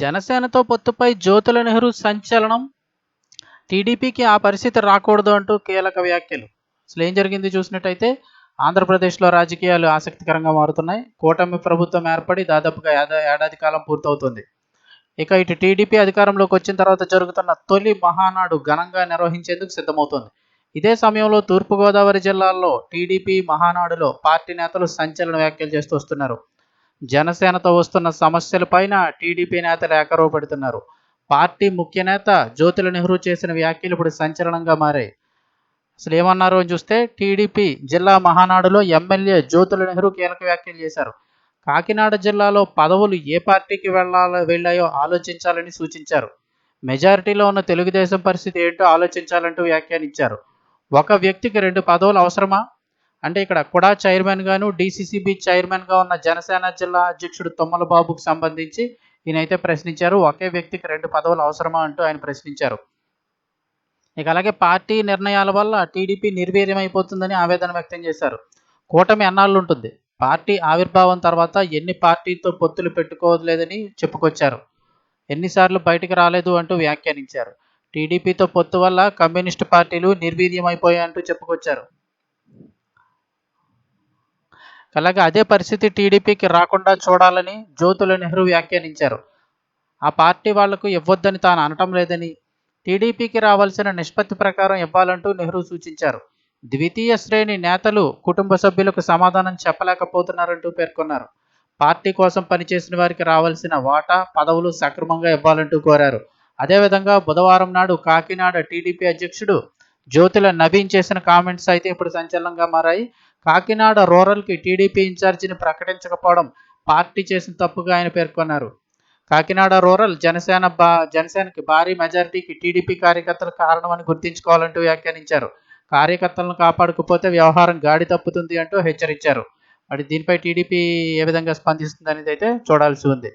జనసేనతో పొత్తుపై జ్యోతుల నెహ్రూ సంచలనం. టీడీపీకి ఆ పరిస్థితి రాకూడదు అంటూ కీలక వ్యాఖ్యలు. అసలు ఏం జరిగింది చూసినట్టయితే ఆంధ్రప్రదేశ్లో రాజకీయాలు ఆసక్తికరంగా మారుతున్నాయి. కూటమి ప్రభుత్వం ఏర్పడి దాదాపుగా ఏడాది కాలం పూర్తవుతుంది. ఇక ఇటు టీడీపీ అధికారంలోకి వచ్చిన తర్వాత జరుగుతున్న తొలి మహానాడు ఘనంగా నిర్వహించేందుకు సిద్ధమవుతోంది. ఇదే సమయంలో తూర్పుగోదావరి జిల్లాల్లో టీడీపీ మహానాడులో పార్టీ నేతలు సంచలన వ్యాఖ్యలు చేస్తూ వస్తున్నారు. జనసేనతో వస్తున్న సమస్యలపైన టీడీపీ నేతలు ఏకరవపడుతున్నారు. పార్టీ ముఖ్య నేత జ్యోతుల నెహ్రూ చేసిన వ్యాఖ్యలు ఇప్పుడు సంచలనంగా మారాయి. అసలు ఏమన్నారు అని చూస్తే టీడీపీ జిల్లా మహానాడులో ఎమ్మెల్యే జ్యోతుల నెహ్రూ కీలక వ్యాఖ్యలు చేశారు. కాకినాడ జిల్లాలో పదవులు ఏ పార్టీకి వెళ్ళాలో వెళ్ళాయో ఆలోచించాలని సూచించారు. మెజారిటీలో ఉన్న తెలుగుదేశం పరిస్థితి ఏంటో ఆలోచించాలంటూ వ్యాఖ్యానించారు. ఒక వ్యక్తికి రెండు పదవులు అవసరమా? అంటే ఇక్కడ కుడా చైర్మన్ గాను డీసీసీబీ చైర్మన్గా ఉన్న జనసేన జిల్లా అధ్యక్షుడు తుమ్మల బాబుకు సంబంధించి ఈయనైతే ప్రశ్నించారు. ఒకే వ్యక్తికి రెండు పదవులు అవసరమా అంటూ ఆయన ప్రశ్నించారు. ఇక అలాగే పార్టీ నిర్ణయాల వల్ల టీడీపీ నిర్వీర్యమైపోతుందని ఆవేదన వ్యక్తం చేశారు. కూటమి ఎన్నాళ్ళు ఉంటుంది పార్టీ ఆవిర్భావం తర్వాత ఎన్ని పార్టీతో పొత్తులు పెట్టుకోవలేదని చెప్పుకొచ్చారు. ఎన్నిసార్లు బయటకు రాలేదు అంటూ వ్యాఖ్యానించారు. టీడీపీతో పొత్తు వల్ల కమ్యూనిస్టు పార్టీలు నిర్వీర్యమైపోయాయంటూ చెప్పుకొచ్చారు. అలాగే అదే పరిస్థితి టీడీపీకి రాకుండా చూడాలని జ్యోతుల నెహ్రూ వ్యాఖ్యానించారు. ఆ పార్టీ వాళ్ళకు ఇవ్వొద్దని తాను అనటం లేదని టీడీపీకి రావాల్సిన నిష్పత్తి ప్రకారం ఇవ్వాలంటూ నెహ్రూ సూచించారు. ద్వితీయ శ్రేణి నేతలు కుటుంబ సభ్యులకు సమాధానం చెప్పలేకపోతున్నారంటూ పేర్కొన్నారు. పార్టీ కోసం పనిచేసిన వారికి రావాల్సిన వాటా పదవులు సక్రమంగా ఇవ్వాలంటూ కోరారు. అదేవిధంగా బుధవారం నాడు కాకినాడ టీడీపీ అధ్యక్షుడు జ్యోతుల నవీన్ చేసిన కామెంట్స్ అయితే ఇప్పుడు సంచలనంగా మారాయి. కాకినాడ రూరల్కి టీడీపీ ఇన్ఛార్జిని ప్రకటించకపోవడం పార్టీ చేసిన తప్పుగా ఆయన పేర్కొన్నారు. కాకినాడ రూరల్ జనసేన బా జనసేనకి భారీ మెజారిటీకి టీడీపీ కార్యకర్తలు కారణమని గుర్తించుకోవాలంటూ వ్యాఖ్యానించారు. కార్యకర్తలను కాపాడకపోతే వ్యవహారం గాడి తప్పుతుంది అంటూ హెచ్చరించారు. మరి దీనిపై టీడీపీ ఏ విధంగా స్పందిస్తుంది అనేది అయితే చూడాల్సి ఉంది.